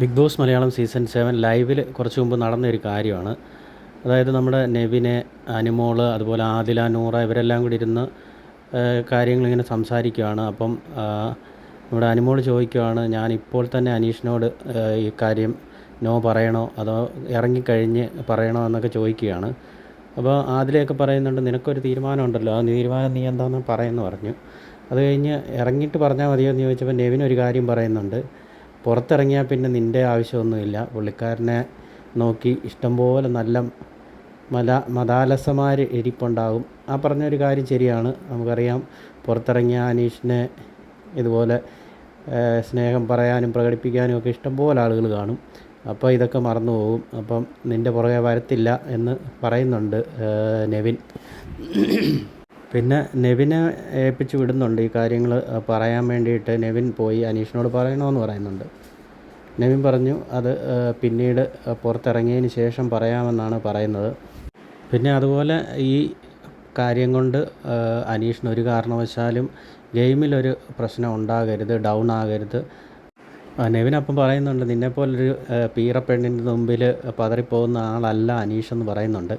Bigg Boss Malayalam season seven ലൈവിൽ കുറച്ച് മുമ്പ് നടന്നൊരു കാര്യമാണ്. അതായത് നമ്മുടെ നെവിനെ അനുമോൾ അതുപോലെ ആദില നൂറ ഇവരെല്ലാം കൂടി ഇരുന്ന് കാര്യങ്ങളിങ്ങനെ സംസാരിക്കുകയാണ്. അപ്പം നമ്മുടെ അനുമോൾ ചോദിക്കുകയാണ് ഞാൻ ഇപ്പോൾ തന്നെ അനീഷിനോട് ഈ കാര്യം നോ പറയണോ? അതോ ഇറങ്ങിക്കഴിഞ്ഞ് പറയണോ? എന്നൊക്കെ ചോദിക്കുകയാണ്. അപ്പോൾ ആദിലയൊക്കെ പറയുന്നുണ്ട് നിനക്കൊരു തീരുമാനം ഉണ്ടല്ലോ ആ തീരുമാനം നീ എന്താണെന്ന് പറയുമെന്ന് പറഞ്ഞു. അത് കഴിഞ്ഞ് ഇറങ്ങിയിട്ട് പറഞ്ഞാൽ മതിയോ? എന്ന് ചോദിച്ചപ്പോൾ നെവിൻ ഒരു കാര്യം പറയുന്നുണ്ട്. പുറത്തിറങ്ങിയാൽ പിന്നെ നിന്റെ ആവശ്യമൊന്നുമില്ല. പുള്ളിക്കാരനെ നോക്കി ഇഷ്ടംപോലെ നല്ല മല മതാലസമാർ ഇരിപ്പുണ്ടാകും. ആ പറഞ്ഞൊരു കാര്യം ശരിയാണ്. നമുക്കറിയാം പുറത്തിറങ്ങിയ അനീഷിനെ ഇതുപോലെ സ്നേഹം പറയാനും പ്രകടിപ്പിക്കാനും ഒക്കെ ഇഷ്ടംപോലെ ആളുകൾ കാണും. അപ്പോൾ ഇതൊക്കെ മറന്നു പോകും. അപ്പം നിന്റെ പുറകെ വരത്തില്ല എന്ന് പറയുന്നുണ്ട് നെവിൻ. പിന്നെ നെവിനെ ഏൽപ്പിച്ച് വിടുന്നുണ്ട് ഈ കാര്യങ്ങൾ പറയാൻ വേണ്ടിയിട്ട് നെവിൻ പോയി അനീഷിനോട് പറയണമെന്ന് പറയുന്നുണ്ട്. നെവിൻ പറഞ്ഞു അത് പിന്നീട് പുറത്തിറങ്ങിയതിന് ശേഷം പറയാമെന്നാണ് പറയുന്നത്. പിന്നെ അതുപോലെ ഈ കാര്യം കൊണ്ട് അനീഷിന് ഒരു കാരണവശാലും ഗെയിമിലൊരു പ്രശ്നം ഉണ്ടാകരുത് ഡൗൺ ആകരുത്. നെവിൻ അപ്പം പറയുന്നുണ്ട് നിന്നെപ്പോലൊരു പീറപ്പെണ്ണിന്റെ മുമ്പിൽ പതറിപ്പോകുന്ന ആളല്ല അനീഷ് എന്ന് പറയുന്നുണ്ട്.